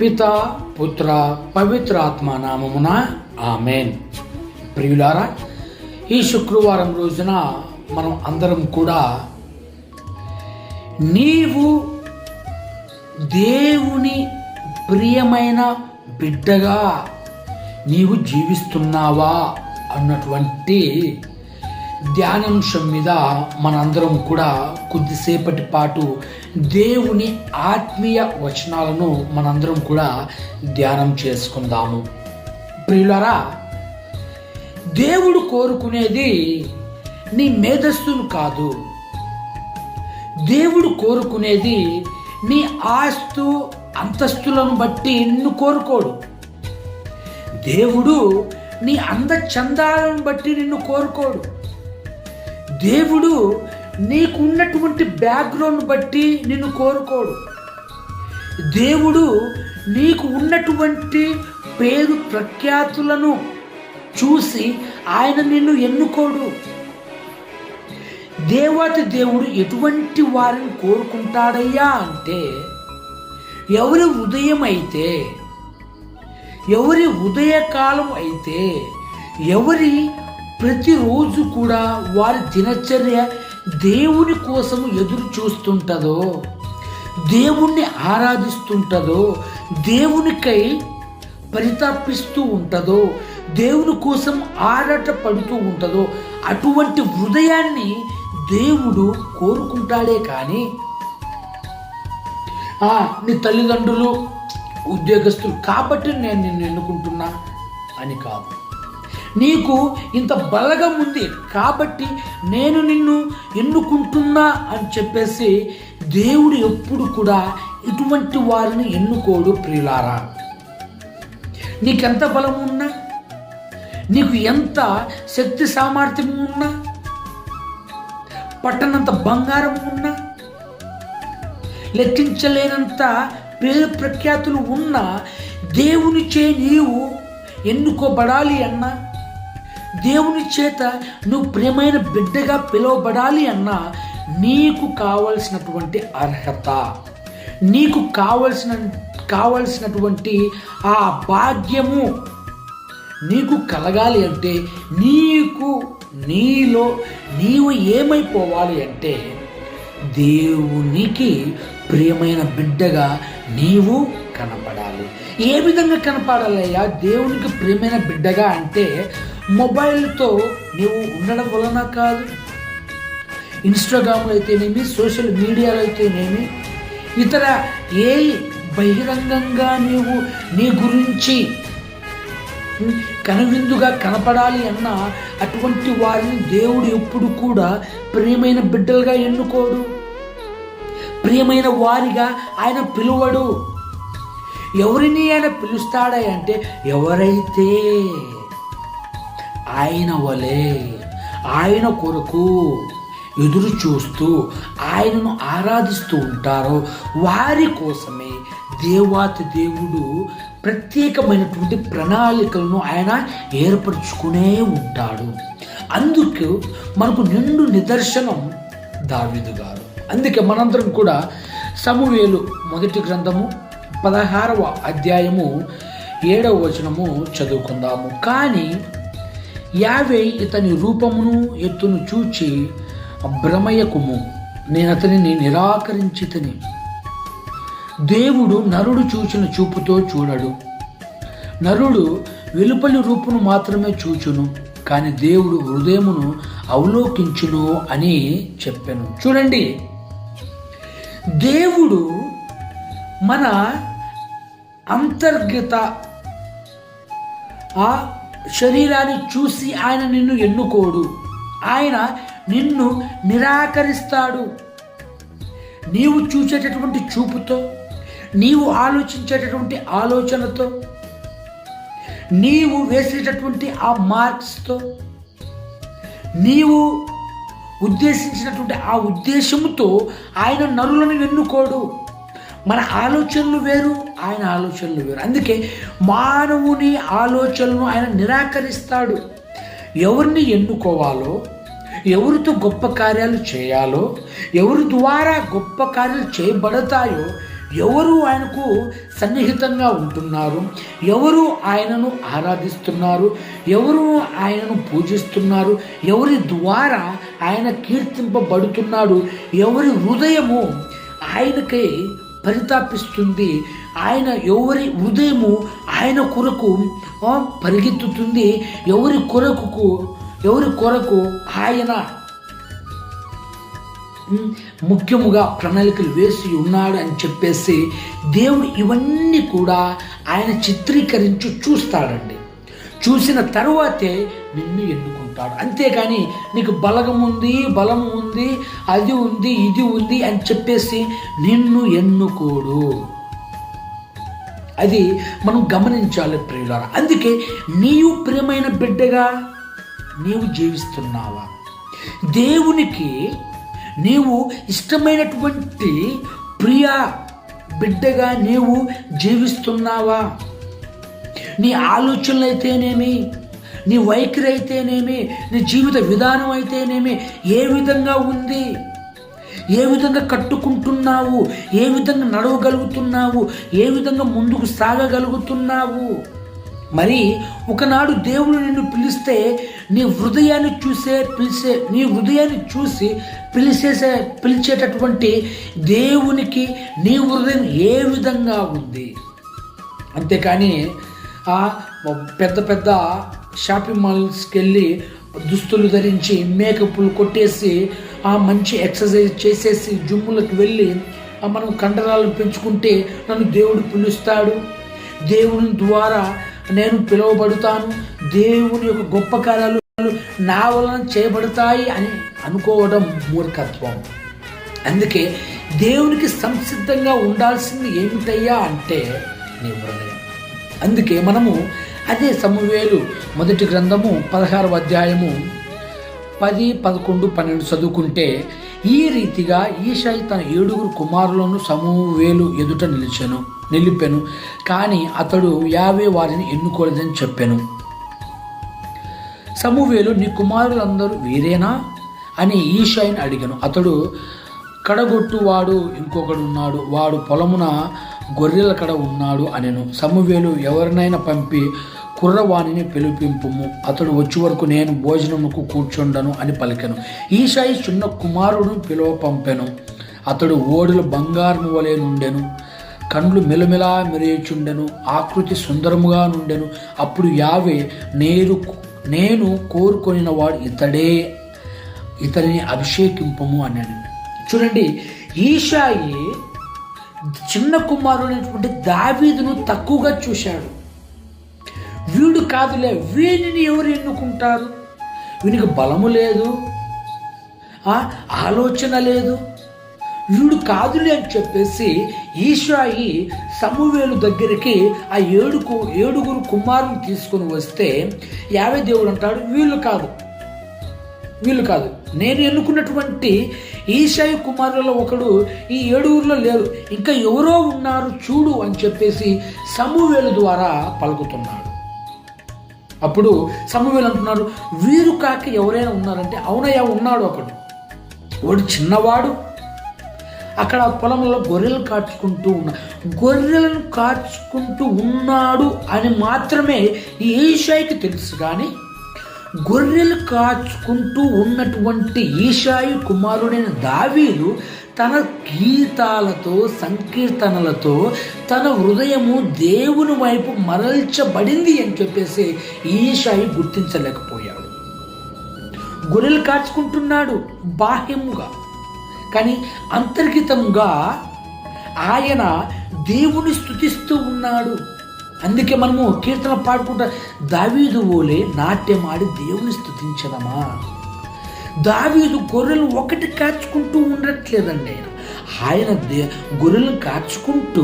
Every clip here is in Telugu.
పిత పుత్ర పవిత్రాత్మ నామమున ఆమెన్. ప్రియులారా ఈ శుక్రవారం రోజున మనం అందరం కూడా నీవు దేవుని ప్రియమైన బిడ్డగా నీవు జీవిస్తున్నావా అన్నటువంటి ధ్యానాంశం మీద మనందరం కూడా కొద్దిసేపటి పాటు దేవుని ఆత్మీయ వచనాలను మనందరం కూడా ధ్యానం చేసుకుందాము. ప్రియులరా దేవుడు కోరుకునేది నీ మేధస్సును కాదు. దేవుడు కోరుకునేది నీ ఆస్తు అంతస్తులను బట్టి నిన్ను కోరుకోడు. దేవుడు నీ అందచందాలను బట్టి నిన్ను కోరుకోడు. దేవుడు నీకున్నటువంటి బ్యాక్గ్రౌండ్ బట్టి నిన్ను కోరుకోడు. దేవుడు నీకు ఉన్నటువంటి పేరు ప్రఖ్యాతులను చూసి ఆయన నిన్ను ఎన్నుకోడు. దేవాతి దేవుడు ఎటువంటి వారిని కోరుకుంటాడయ్యా అంటే ఎవరి ఉదయం అయితే ఎవరి ఉదయకాలం అయితే ఎవరి ప్రతిరోజు కూడా వారి దినచర్య దేవుని కోసము ఎదురు చూస్తుంటుందో దేవుణ్ణి ఆరాధిస్తుంటుందో దేవునికై పరితాపిస్తూ ఉంటుందో దేవుని కోసం ఆరాట పడుతూ ఉంటుందో అటువంటి హృదయాన్ని దేవుడు కోరుకుంటాడే కానీ "ఆ, నీ తల్లిదండ్రులు ఉద్యోగస్తులు కాబట్టి నేను నిన్ను ఎన్నుకుంటున్నా అని కాదు. నీకు ఇంత బలగం ఉంది కాబట్టి నేను నిన్ను ఎన్నుకుంటున్నా అని చెప్పేసి దేవుడు ఎప్పుడు కూడా ఇటువంటి వారిని ఎన్నుకోడు ప్రియులారా. నీకెంత బలం ఉన్నా నీకు ఎంత శక్తి సామర్థ్యం ఉన్నా పట్టనంత బంగారం ఉన్నా లెక్కించలేనంత పేరు ప్రఖ్యాతులు ఉన్నా దేవునిచే నీవు ఎన్నుకోబడాలి అన్నా దేవుని చేత నువ్వు ప్రియమైన బిడ్డగా పిలువబడాలి అన్నా నీకు కావలసినటువంటి అర్హత నీకు కావలసిన కావలసినటువంటి ఆ భాగ్యము నీకు కలగాలి అంటే నీకు నీలో నీవు ఏమైపోవాలి అంటే దేవునికి ప్రియమైన బిడ్డగా నీవు కనపడాలి. ఏ విధంగా కనపడాలయ్యా? దేవునికి ప్రియమైన బిడ్డగా అంటే మొబైల్తో నీవు ఉండడం వలన కాదు. ఇన్స్టాగ్రామ్లో అయితేనేమి సోషల్ మీడియాలో అయితేనేమి ఇతర ఏ బహిరంగంగా నీవు నీ గురించి కనువిందుగా కనపడాలి అన్న అటువంటి వారిని దేవుడు ఎప్పుడు కూడా ప్రియమైన బిడ్డలుగా ఎన్నుకోడు. ప్రియమైన వారిగా ఆయన పిలువడు. ఎవరిని ఆయన పిలుస్తాడా అంటే ఎవరైతే ఆయన వలె ఆయన కొరకు ఎదురు చూస్తూ ఆయనను ఆరాధిస్తూ ఉంటారో వారి కోసమే దేవాతి దేవుడు ప్రత్యేకమైనటువంటి ప్రణాళికలను ఆయన ఏర్పరచుకునే ఉంటాడు. అందుకు మనకు నిండు నిదర్శనం దావిదు గారు. అందుకే మనందరం కూడా సమూవేలు మొదటి గ్రంథము పదహారవ అధ్యాయము ఏడవ వచనము చదువుకుందాము. కానీ యావే ఇతని రూపమును ఎత్తును చూచి భ్రమయకుము నేను అతనిని నిరాకరించితని. దేవుడు నరుడు చూచిన చూపుతో చూడడు. నరుడు వెలుపలి రూపును మాత్రమే చూచును కానీ దేవుడు హృదయమును అవలోకించును అని చెప్పాను. చూడండి. దేవుడు మన అంతర్గత ఆ శరీరాన్ని చూసి ఆయన నిన్ను ఎన్నుకోడు. ఆయన నిన్ను నిరాకరిస్తాడు. నీవు చూసేటటువంటి చూపుతో నీవు ఆలోచించేటటువంటి ఆలోచనతో నీవు వేసేటటువంటి ఆ మార్క్స్తో నీవు ఉద్దేశించినటువంటి ఆ ఉద్దేశంతో ఆయన నరులను ఎన్నుకోడు. మన ఆలోచనలు వేరు ఆయన ఆలోచనలు వేరు. అందుకే మానవుని ఆలోచనలను ఆయన నిరాకరిస్తాడు. ఎవరిని ఎన్నుకోవాలో ఎవరితో గొప్ప కార్యాలు చేయాలో ఎవరి ద్వారా గొప్ప కార్యాలు చేయబడతాయో ఎవరు ఆయనకు సన్నిహితంగా ఉంటున్నారు ఎవరు ఆయనను ఆరాధిస్తున్నారు ఎవరు ఆయనను పూజిస్తున్నారు ఎవరి ద్వారా ఆయన కీర్తింపబడుతున్నాడు ఎవరి హృదయము ఆయనకై పరితాపిస్తుంది. ఆయన ఎవరి హృదయము ఆయన కొరకు పరిగెత్తుతుంది. ఎవరి కొరకు ఎవరి కొరకు ఆయన ముఖ్యముగా ప్రణాళికలు వేసి ఉన్నాడు అని చెప్పేసి దేవుడు ఇవన్నీ కూడా ఆయన చిత్రీకరించి చూస్తాడండి. చూసిన తర్వాతే నిన్ను ఉంటాడు. అంతేకాని నీకు బలగం ఉంది బలం ఉంది అది ఉంది ఇది ఉంది అని చెప్పేసి నిన్ను ఎన్నుకోడు. అది మనం గమనించాలి ప్రియులారా. అందుకే నీవు ప్రియమైన బిడ్డగా నీవు జీవిస్తున్నావా? దేవునికి నీవు ఇష్టమైనటువంటి ప్రియ బిడ్డగా నీవు జీవిస్తున్నావా? నీ ఆలోచనలు అయితేనేమి నీ వైఖరి అయితేనేమి నీ జీవిత విధానం అయితేనేమి ఏ విధంగా ఉంది? ఏ విధంగా కట్టుకుంటున్నావు? ఏ విధంగా నడవగలుగుతున్నావు? ఏ విధంగా ముందుకు సాగగలుగుతున్నావు? మరి ఒకనాడు దేవుడు నిన్ను పిలిస్తే నీ హృదయాన్ని చూసే పిలిచే నీ హృదయాన్ని చూసి పిలిచేసే పిలిచేటటువంటి దేవునికి నీ హృదయం ఏ విధంగా ఉంది? అంతేకాని ఆ పెద్ద పెద్ద షాపింగ్ మాల్స్కి వెళ్ళి దుస్తులు ధరించి మేకప్లు కొట్టేసి ఆ మంచి ఎక్సర్సైజ్ చేసేసి జిమ్ములకు వెళ్ళి ఆ మనం కండరాలను పెంచుకుంటే నన్ను దేవుడు పిలుస్తాడు. దేవుని ద్వారా నేను పిలువబడుతాను. దేవుని యొక్క గొప్ప కార్యాలు నా వలన చేయబడతాయి అని అనుకోవడం మూర్ఖత్వం. అందుకే దేవునికి సంసిద్ధంగా ఉండాల్సింది ఏమిటయ్యా అంటే నీ హృదయం. అందుకే మనము అదే సమూవేలు మొదటి గ్రంథము పదహారవ అధ్యాయము పది పదకొండు పన్నెండు చదువుకుంటే ఈ రీతిగా ఈశాయి తన ఏడుగురు కుమారులను సమూవేలు ఎదుట నిలిచాను నిలిపాను. కానీ అతడు యావే వారిని ఎన్నుకోలేదని చెప్పాను. సమూవేలు నీ కుమారులందరూ వీరేనా? అని ఈశాయిని అడిగాను. అతడు కడగొట్టువాడు ఇంకొకడు ఉన్నాడు వాడు పొలమున గొర్రెల కడ ఉన్నాడు అనెను. సమూవేలు ఎవరినైనా పంపి కుర్రవాణిని పిలిపింపుము. అతడు వచ్చే వరకు నేను భోజనముకు కూర్చుండను అని పలికెను. ఈశాయి చిన్న కుమారుడు పిలువ పంపెను అతడు ఓడుల బంగారము వలె నుండెను. కండ్లు మెలమెలా మెరేచుండెను ఆకృతి సుందరముగా నుండెను. అప్పుడు యావే నేరు నేను కోరుకొనిన వాడు ఇతడే ఇతనిని అభిషేకింపము అన్నాడు చూడండి ఈషాయి చిన్న కుమారుడు అనేటువంటి దావీదును తక్కువగా చూశాడు. వీడు కాదులే వీనిని ఎవరు ఎన్నుకుంటారు? వీనికి బలము లేదు ఆలోచన లేదు. వీడు కాదులే అని చెప్పేసి ఈషాయి సమూవేలు దగ్గరికి ఆ ఏడుకు ఏడుగురు కుమారుని తీసుకొని వస్తే యావే దేవుడు అంటాడు వీళ్ళు కాదు. వీళ్ళు కాదు. నేను ఎన్నుకున్నటువంటి ఈశాయి కుమారులలో ఒకడు ఈ ఏడుగురులో లేరు. ఇంకా ఎవరో ఉన్నారు చూడు అని చెప్పేసి సమూవేలు ద్వారా పలుకుతున్నాడు. అప్పుడు సమూవేలు అంటున్నారు వీరు కాక ఎవరైనా ఉన్నారంటే అవునయ్యా ఉన్నాడు ఒకడు వాడు చిన్నవాడు. అక్కడ పొలంలో గొర్రెలు కాచుకుంటూ ఉన్నా గొర్రెలను కాచుకుంటూ ఉన్నాడు అని మాత్రమే ఈ ఏషాయికి తెలుసు కానీ గొర్రెలు కాచుకుంటూ ఉన్నటువంటి ఈశాయి కుమారుడైన దావీదు తన గీతాలతో సంకీర్తనలతో తన హృదయము దేవుని వైపు మరల్చబడింది అని చెప్పేసి ఈశాయి గుర్తించలేకపోయాడు. గొర్రెలు కాచుకుంటున్నాడు బాహ్యముగా కానీ అంతర్గతంగా ఆయన దేవుని స్థుతిస్తూ ఉన్నాడు. అందుకే మనము కీర్తన పాడుకుంటా దావీదు ఓలే నాట్యమాడి దేవుని స్థుతించదమా దావీదు గొర్రెలు ఒకటి కాచుకుంటూ ఉండట్లేదండి. ఆయన ఆయన దే గొర్రెలను కాచుకుంటూ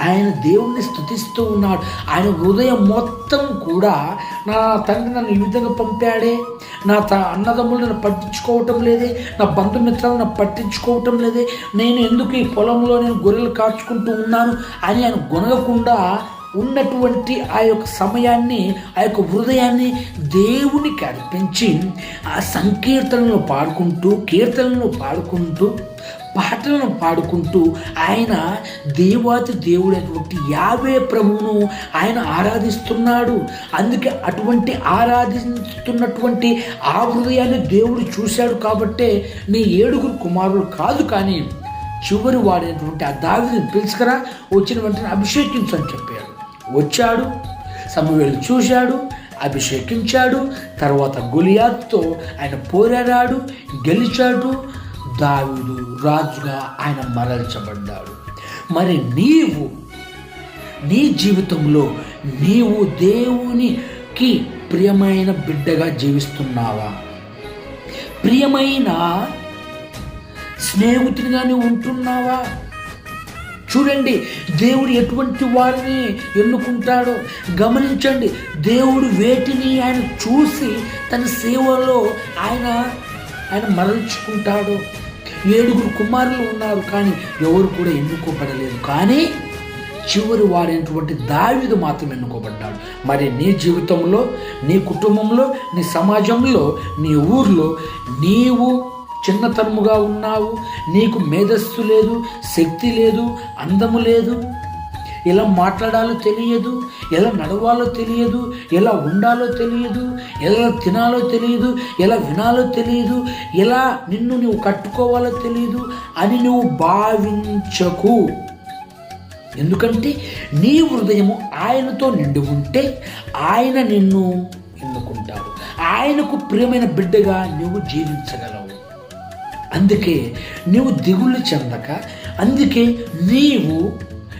ఆయన దేవుణ్ణి స్థుతిస్తూ ఉన్నాడు. ఆయన హృదయం మొత్తం కూడా నా తండ్రి నన్ను ఈ విధంగా పంపాడే. నా త అన్నదమ్ములు నన్ను పట్టించుకోవటం లేదే. నా బంధుమిత్రాలు నన్ను పట్టించుకోవటం లేదే. నేను ఎందుకు ఈ పొలంలో నేను గొర్రెలు కాచుకుంటూ ఉన్నాను అని ఆయన గొనగకుండా ఉన్నటువంటి ఆ యొక్క సమయాన్ని ఆ యొక్క హృదయాన్ని దేవునికి అర్పించి ఆ సంకీర్తనలు పాడుకుంటూ కీర్తనలు పాడుకుంటూ పాటలను పాడుకుంటూ ఆయన దేవాతి దేవుడైనటువంటి యావే ప్రభువును ఆయన ఆరాధిస్తున్నాడు. అందుకే అటువంటి ఆరాధిస్తున్నటువంటి ఆ హృదయాన్ని దేవుడు చూశాడు కాబట్టే నీ ఏడుగురు కుమారులు కాదు కానీ చివరి వాడైనటువంటి ఆ దావిని పిలుచుకరా వచ్చిన వెంటనే అభిషేకించని చెప్పాడు. వచ్చాడు సమవేలు చూశాడు అభిషేకించాడు తర్వాత గులియాత్తో ఆయన పోరాడాడు గెలిచాడు దావిదు రాజుగా ఆయన మరల్చబడ్డాడు. మరి నీవు నీ జీవితంలో నీవు దేవునికి ప్రియమైన బిడ్డగా జీవిస్తున్నావా? ప్రియమైన స్నేహితునిగానే ఉంటున్నావా? చూడండి దేవుడు ఎటువంటి వారిని ఎన్నుకుంటాడో గమనించండి. దేవుడు వేటిని ఆయన చూసి తన సేవలో ఆయన ఆయన మరల్చుకుంటాడు. ఏడుగురు కుమారులు ఉన్నారు కానీ ఎవరు కూడా ఎన్నుకోబడలేదు. కానీ చివరి వారైనటువంటి దావిదు మాత్రం ఎన్నుకోబడ్డాడు. మరి నీ జీవితంలో నీ కుటుంబంలో నీ సమాజంలో నీ ఊర్లో నీవు చిన్నతనముగా ఉన్నావు. నీకు మేధస్సు లేదు శక్తి లేదు అందము లేదు. ఎలా మాట్లాడాలో తెలియదు ఎలా నడవాలో తెలియదు ఎలా ఉండాలో తెలియదు ఎలా తినాలో తెలియదు ఎలా వినాలో తెలియదు ఎలా నిన్ను నువ్వు కట్టుకోవాలో తెలియదు అని నువ్వు భావించకు. ఎందుకంటే నీ హృదయము ఆయనతో నిండి ఉంటే ఆయన నిన్ను ఎన్నుకుంటాడు. ఆయనకు ప్రియమైన బిడ్డగా నువ్వు జీవించగలవు. అందుకే నీవు దిగులు చెందక అందుకే నీవు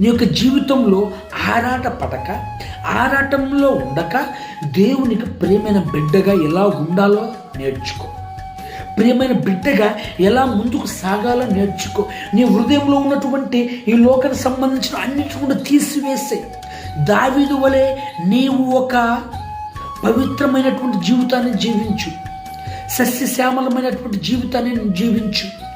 నీ యొక్క జీవితంలో ఆరాట పడక ఆరాటంలో ఉండక దేవునికి ప్రియమైన బిడ్డగా ఎలా ఉండాలో నేర్చుకో. ప్రియమైన బిడ్డగా ఎలా ముందుకు సాగాలో నేర్చుకో. నీ హృదయంలో ఉన్నటువంటి ఈ లోకానికి సంబంధించిన అన్నిటి కూడా తీసివేసే. దావీదు వలె నీవు ఒక పవిత్రమైనటువంటి జీవితాన్ని జీవించు. సస్యశ్యామలమైనటువంటి జీవితాన్ని జీవించు.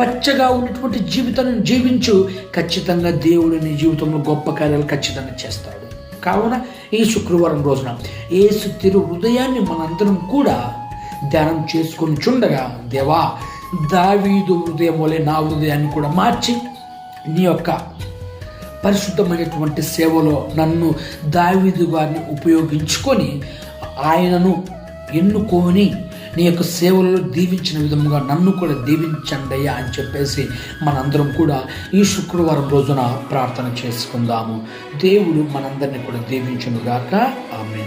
పచ్చగా ఉన్నటువంటి జీవితాన్ని జీవించు. ఖచ్చితంగా దేవుడు నీ జీవితంలో గొప్ప కార్యాలు ఖచ్చితంగా చేస్తాడు. కావున ఈ శుక్రవారం రోజున ఏసు తిరు హృదయాన్ని మనందరం కూడా ధ్యానం చేసుకొని చుండగా దేవా దావీదు హృదయం వలె నా హృదయాన్ని కూడా మార్చి నీ యొక్క పరిశుద్ధమైనటువంటి సేవలో నన్ను దావీదు గారిని ఉపయోగించుకొని ఆయనను ఎన్నుకొని నీ యొక్క సేవలలో దీవించిన విధముగా నన్ను కూడా దీవించండి అయ్యా అని చెప్పేసి మనందరం కూడా ఈ శుక్రవారం రోజున ప్రార్థన చేసుకుందాము. దేవుడు మనందరినీ కూడా దీవించునుగాక. ఆమె